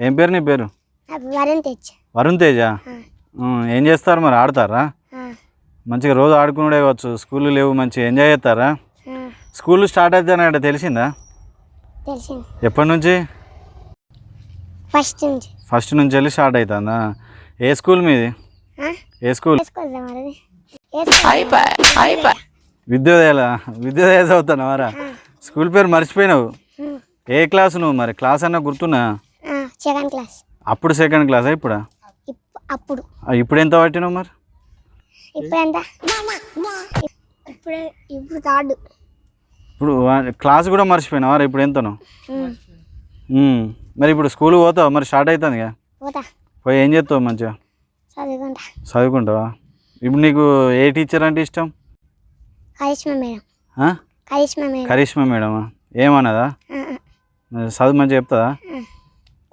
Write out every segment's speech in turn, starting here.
ఏం పేరు నీ పేరు? నా వరం తెచ్చు వరుణ్ తేజ? ఏం చేస్తారు మరి ఆడతారా? మంచిగా రోజు ఆడుకునే కావచ్చు స్కూల్ లేవు మంచిగా ఎంజాయ్ చేస్తారా? స్కూల్ స్టార్ట్ అవుతానంటే తెలిసిందా? తెలిసింది. ఎప్పటి నుంచి? ఫస్ట్ నుంచి. ఫస్ట్ నుంచి వెళ్ళి స్టార్ట్ అవుతుందా ఏ స్కూల్ మీది? ఏ స్కూల్. విద్యోదయాల విద్యోదయ చదువుతాను మరా స్కూల్ పేరు మర్చిపోయినావు. ఏ క్లాస్ నువ్వు మరి? క్లాస్ అన్నా గుర్తున్నా? సెకండ్ క్లాస్ అప్పుడు సెకండ్ క్లాసా ఇప్పుడా? ఇప్- అప్పుడు. ఇప్పుడు ఎంత పట్టినావు మరి? ఇప్పుడు ఎంత? ఇప్పుడు ఇప్పుడు థర్డ్. ఇప్పుడు వా- క్లాస్ కూడా మర్చిపోయినావా ఇప్పుడు ఎంతను? మరి ఇప్పుడు స్కూల్ పోతావు? మరి స్టార్ట్ అవుతుంది పోతా. పోయి ఏం చేస్తావు మంచిగా? చదువుకుంటా. చదువుకుంటావా? ఇప్పుడు నీకు ఏ టీచర్ అంటే ఇష్టం? కరిష్మా మేడం? కరిష్మా మేడం. కరిష్మా మేడమా? ఏమన్నదా? చదువు మంచిగా చెప్తుందా.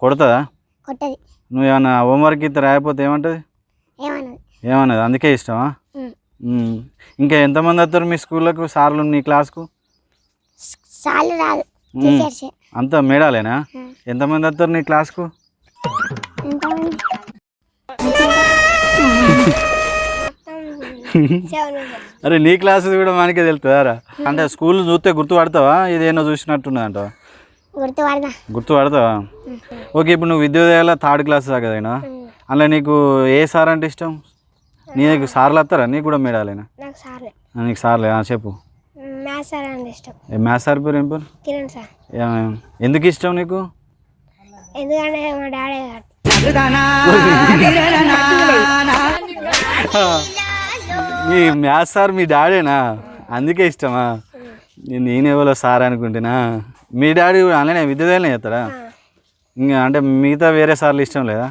కొడుతుందా? కొట్టది. నువ్వు ఏమన్నా హోంవర్క్ ఇస్తే రాయకపోతే ఏమంటుంది? ఏమన్నది? ఏమన్నది? అందుకే ఇష్టమా. ఇంకా ఎంతమంది వస్తారు మీ స్కూళ్ళకు సార్లు నీ క్లాస్కు? సార్లు రాదు. అంతా మేడాలేనా. ఎంతమంది వస్తారు నీ క్లాస్కు? అరే నీ క్లాస్ కూడా మనకే తెలుస్తుందారా అంటే స్కూల్ చూస్తే గుర్తుపడతావా? ఇదేనో చూసినట్టున్నది అంటావా గుర్తు పడదా గుర్తుపడతావా? ఓకే ఇప్పుడు నువ్వు విద్యోదయాల థర్డ్ క్లాస్ దాకా అలా నీకు ఏ సార్ అంటే ఇష్టం? నీకు సార్లు వస్తారా? నీకు కూడా మేడాలేనా? నాకు సార్లే. చెప్పు. మ్యాథ్స్ సార్ అంటే ఇష్టం. ఏ మ్యాథ్స్ సార్ పేరు ఏం పేరు? కిరణ్ సార్. ఏ- ఎందుకు ఇష్టం నీకు? ఎందుకంటే మా డాడీ కాదు మీ మ్యాథ్స్ సార్ మీ డాడేనా? అందుకే ఇష్టమా? నేను నేనేవలో సార్ అనుకుంటున్నా మీ డాడీ కూడా అలానే విద్యోదయాలనే చేస్తారా? ఇంకా అంటే మిగతా వేరే సార్లు ఇష్టం లేదా?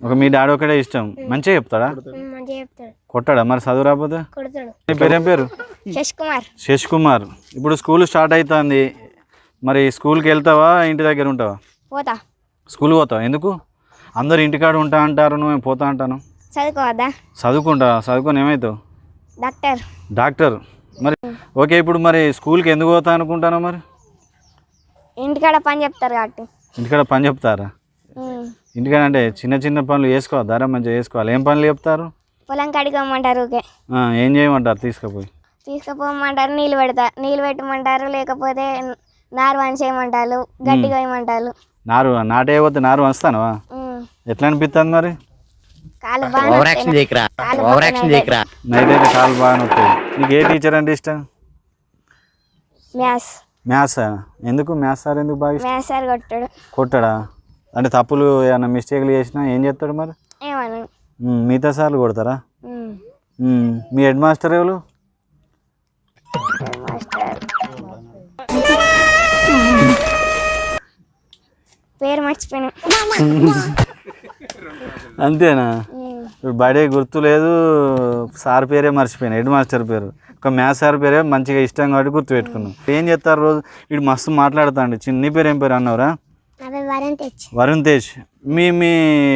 ఒక మీ డాడీ ఒకటే ఇష్టం. మంచిగా చెప్తాడా? కొట్టాడా? మరి చదువు రాకపోతే? నీ పేరేం పేరు? శశ్ కుమార్ శశ్ కుమార్ ఇప్పుడు స్కూల్ స్టార్ట్ అవుతుంది మరి స్కూల్కి వెళ్తావా? ఇంటి దగ్గర ఉంటావా? పోతా. స్కూల్ పోతావా? ఎందుకు? అందరు ఇంటికాడ ఉంటా అంటారు నువ్వు పోతా అంటాను. చదువుకోవద్దా? చదువుకుంటా. చదువుకొని ఏమవుతావు డాక్టర్. డాక్టర్. మరి ఓకే ఇప్పుడు మరి స్కూల్కి ఎందుకు పోతా అనుకుంటాను మరి? ఇంటికాడ పని చెప్తారు కాబట్టి. ఇంటికాడ పని చెప్తారా? ఇంటికాడ అంటే చిన్న చిన్న పనులు చేసుకోవద్దారా మంచిగా చేసుకోవాలి. ఏం పనులు చెప్తారు? పొలం కడిగమ్మంటారు ఓకే ఆ, ఏం చేయమంటారు? తీసుకుపోయి. తీసుకుపోమంటారు నీళ్ళు పెడతా నీళ్ళు పెట్టమంటారు లేకపోతే నారు వంచేయమంటారు గడ్డి కోయమంటారు. నారు నాటేయపోతే నారు వంచుతానవా? ఉమ్. ఎట్లా అనిపిస్తుంది మరి? కాలు బాగా. కాలు పక్కన అయితే. నైట్ అయితే కాలు బాగా నీకు ఏ టీచర్ అంటే ఇష్టం? మ్యాథ్స్. మ్యాథ్స్? ఎందుకు మ్యాథ్స్ సార్ ఎందుకు బాగా ఇష్టం? మ్యాథ్స్ సార్ కొట్టాడు. కొట్టాడా? అంటే తప్పులు ఏమైనా మిస్టేక్లు చేసినా ఏం చేస్తాడు మరి? ఏమను ఉమ్, మిగతా సార్లు కొడతారా? ఉమ్. మీ హెడ్ మాస్టర్ ఎవరు? మాస్టర్ పేరు మర్చిపోయాను. అంతేనా? బడే గుర్తు లేదు సార్ పేరే మర్చిపోయినా హెడ్ మాస్టర్ పేరు. ఒక మ్యాథ్స్ సార్ పేరే మంచిగా ఇష్టం కాబట్టి గుర్తు పెట్టుకున్నాం ఏం చేస్తారు రోజు? వీడు మస్తు మాట్లాడుతాండి. చిన్న పేరు ఏం పేరు అన్నవరా? వరుణ్ తేజ్. మీ మీ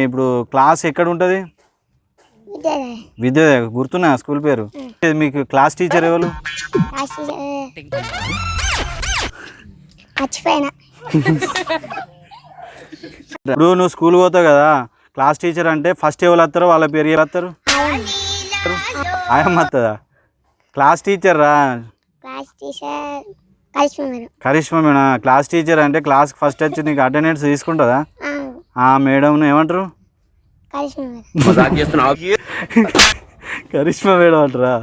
ఇప్పుడు క్లాస్ ఎక్కడ ఉంటుంది? విద్య గుర్తున్నా స్కూల్ పేరు? మీకు క్లాస్ టీచర్ ఎవరు? ఇప్పుడు నువ్వు స్కూల్ పోతావు కదా? క్లాస్ టీచర్ అంటే ఫస్ట్ ఎవరు వస్తారో వాళ్ళ పేరు ఎవరు వస్తారు ఆయమ్మ వస్తుందా క్లాస్ టీచర్ రా. Class teacher Karishma madam. Class teacher అంటే క్లాస్కి ఫస్ట్ వచ్చి నీకు అటెండెన్స్ తీసుకుంటుందా? ఆ, ఆ మేడం ఏమంటారు? కరిష్మా మేడం. కరిష్మా మేడం అంటారా?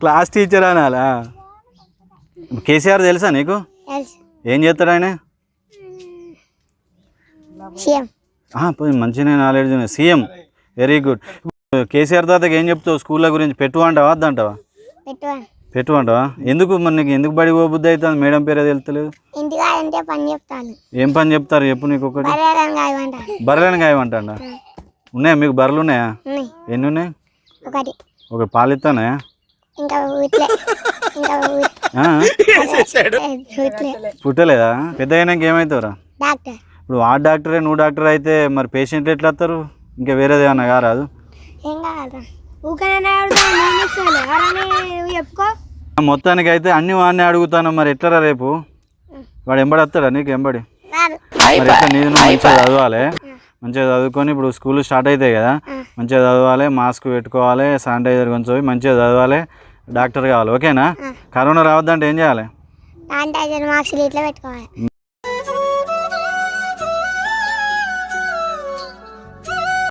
క్లాస్ టీచర్ అనాలా? కేసీఆర్ తెలుసా నీకు? తెలుసు. ఏం చేస్తాడు ఆయన? మంచిగా నాలెడ్జ్ ఉంది. సీఎం వెరీ గుడ్ కేసీఆర్ తాతకి ఏం చెప్తావు? స్కూళ్ళ గురించి పెట్టు అంటావా వద్దంటావా పెట్టు అంటావా? ఎందుకు మరి నీకు ఎందుకు బడి పోబుద్ది అవుతుంది మేడం పేరే తెలుస్తలేదు. ఏం పని చెప్తారు? చెప్పు నీకు ఒకటి. బర్రెలను గాయమంటాడా ఉన్నాయా మీకు బర్రెలు ఉన్నాయా? ఎన్ని ఉన్నాయి? ఒకటి. ఒక పాలు ఇస్తానాయా ఇంకా ఊట్లే. ఇంకా ఊ- ఆ? ఊట్లే. పుట్టలేదా? పెద్ద అయినాక ఏమవుతావురా డాక్టర్. ఇప్పుడు ఆ డాక్టరే నువ్వు డాక్టర్ అయితే మరి పేషెంట్లు ఎట్లా వస్తారు ఇంకా వేరేది ఏమన్నా కారాదు ఏం చెప్పుకో. మొత్తానికి అయితే అన్ని వాడిని అడుగుతాను మరి ఎట్లరా రేపు? వాడు ఎంబడి వస్తాడా నీకు ఎంబడి? మరి ఎట్లా నీది నువ్వు మంచిగా చదవాలి? మంచిగా చదువుకొని ఇప్పుడు స్కూల్ స్టార్ట్ అవుతాయి కదా మంచిగా చదవాలి మాస్క్ పెట్టుకోవాలి శానిటైజర్ కొంచెం మంచిగా చదవాలి డాక్టర్ కావాలి ఓకేనా? కరోనా రావద్దంటే ఏం చేయాలి? శానిటైజర్ మార్క్స్ ఇట్లా పెట్టుకోవాలి.